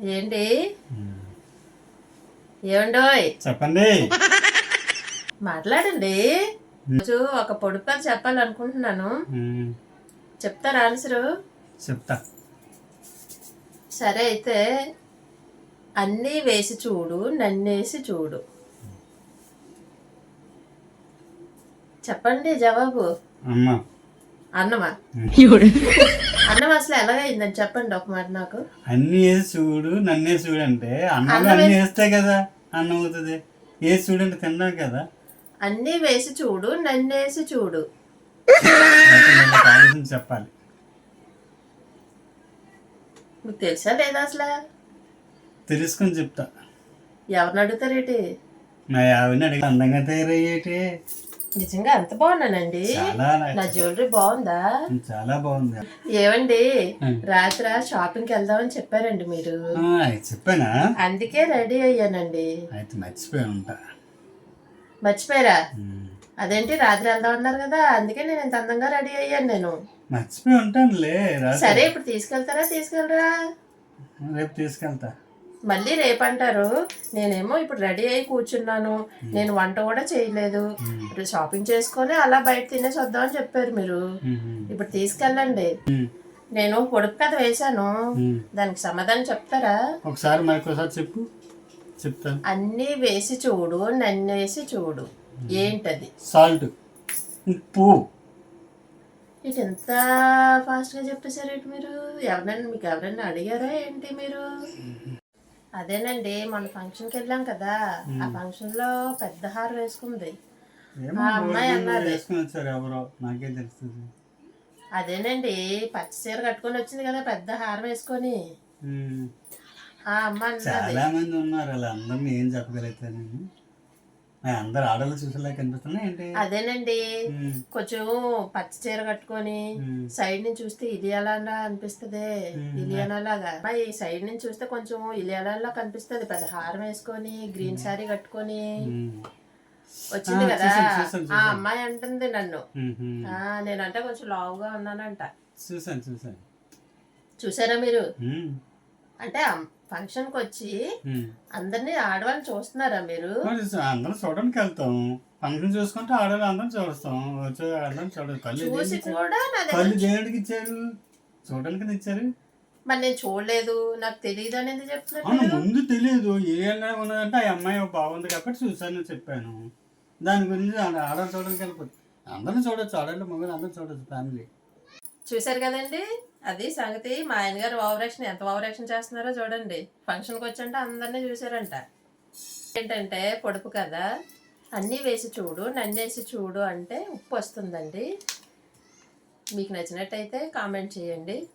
ఏంటి? ఏమండోయ్? చెప్పండి. మాట్లాడండి. రోజు ఒక పొడుపు కథ చెప్పాలనుకుంటున్నాను. చెప్తారా ఆన్సరు? చెప్తా. సరే అయితే అన్నీ వేసి చూడు నన్నేసి చూడు. చెప్పండి జవాబు. అమ్మ. అన్నమా? అన్నం అసలు ఎలాగైందని చెప్పండి ఒక మాట నాకు. అన్ని వేసి చూడు నన్నే చూడు అంటే అన్నం అన్నం వేస్తే కదా అన్నం అవుతుంది. వేసి చూడండి తిన్నాం కదా. అన్నీ వేసి చూడు నన్నేసి చూడు. చెప్పాలి. మీకు తెలుసా లేదా అసలు? తెలుసుకొని చెప్తా. ఎవరిని అడుగుతారేటి? నా ఆవిడని అడిగి అందంగా తయారయ్యేటి. నిజంగా అంత బాగున్నానండి. నా జ్యువెలరీ బాగుందా? చాలా బాగుంది. ఏమండి. రాత్రి షాపింగ్కి వెళ్దామని చెప్పారండి మీరు. చెప్పానా? అందుకే రెడీ అయ్యానండి. అయితే మర్చిపోయి ఉంటా. మర్చిపోయారా? అదేంటి రాత్రి వెళ్దాం అన్నారు కదా అందుకే నేను ఇంత అందంగా రెడీ అయ్యాను నేను. మర్చిపోయి ఉంటానులే సరే ఇప్పుడు తీసుకెళ్తారా తీసుకెళ్ళరా? రేపు తీసుకెళ్తా. మళ్ళీ రేపు అంటారు నేనేమో ఇప్పుడు రెడీ అయ్యి కూర్చున్నాను. నేను వంట కూడా చేయలేదు. ఇప్పుడు షాపింగ్ చేసుకొని అలా బయట తినేసి వద్దామని చెప్పారు మీరు. ఇప్పుడు తీసుకెళ్ళండి. నేను పొడుపు కథ వేశాను. దానికి సమాధానం చెప్తారా? ఒకసారి మరొకసారి చెప్పు. చెప్తాను అన్నీ వేసి చూడు నన్నేసి చూడు. ఏంటది? సాల్ట్ ఉప్పు. ఇటు ఎంత ఫాస్ట్గా చెప్పేశారు ఇటు మీరు? ఎవరైనా మీకు ఎవరైనా అడిగారా ఏంటి మీరు? అదేనండి మన ఫంక్షన్కి వెళ్ళాం కదా ఆ ఫంక్షన్లో పెద్ద హార్ వేసుకుంది. ఆ అమ్మాయి అన్నది. నాకేం తెలుస్తుంది. అదేనండి పచ్చ చీర కట్టుకొని వచ్చింది కదా పెద్ద హారం వేసుకొని. ఆ అమ్మ అన్నది. చాలా మంది ఉన్నారు అలా అందరిని ఏం చెప్పగలుగుతాను అందరు ఆడలు చూసేలా కనిపిస్తున్నాయి ఏంటి? అదేనండి. కొంచెం పచ్చ చీర కట్టుకొని సైడ్ నుంచి చూస్తే ఇలియాలా అనిపిస్తుంది. ఇలియానా లాగా ఈ సైడ్ నుంచి చూస్తే కొంచెం ఇలియాలా కనిపిస్తుంది. పెద్ద హారం వేసుకొని గ్రీన్ శారీ కట్టుకొని. వచ్చింది కదా? ఆ. అమ్మాయి అంటుంది నన్ను. నేనంటే కొంచెం లావుగా ఉన్నానంట. చూసాను చూసాను చూసారా మీరు? అంటే ఫంక్షన్కి వచ్చి. అందరినీ ఆడవాళ్ళని చూస్తున్నారా మీరు? అందరం చూడడానికి వెళ్తాం. ఫంక్షన్ చూసుకుంటే ఆడవాళ్ళు అందరం చూస్తాం. వచ్చే అందరం చూడదు కళ్ళు? కూడా కళ్ళు దేనికి ఇచ్చారు? చూడడానికి ఇచ్చారు? మరి నేను చూడలేదు. నాకు తెలియదు అనేది మీరు. ముందు తెలియదు ఏ అమ్మాయి ఉన్నదంటే ఆ అమ్మాయి బాగుంది కాబట్టి చూసాను చెప్పాను. దాని గురించి ఆడ- ఆడవాళ్ళు చూడడానికి వెళ్ళిపోతుంది అందరం చూడొచ్చు. ఆడవాళ్ళు మగవాళ్ళు అందరం చూడొచ్చు ఫ్యామిలీ. చూశారు కదండి? అది సంగతి. మా ఆయన గారు ఓవరాక్షన్ ఎంత ఓవరాక్షన్ చేస్తున్నారో చూడండి. ఫంక్షన్కి వచ్చంటే అందరినీ చూశారంట. ఏంటంటే పొడుపు కదా. అన్నీ వేసి చూడు నన్నేసి చూడు అంటే ఉప్పు వస్తుందండి. మీకు నచ్చినట్టయితే కామెంట్ చేయండి.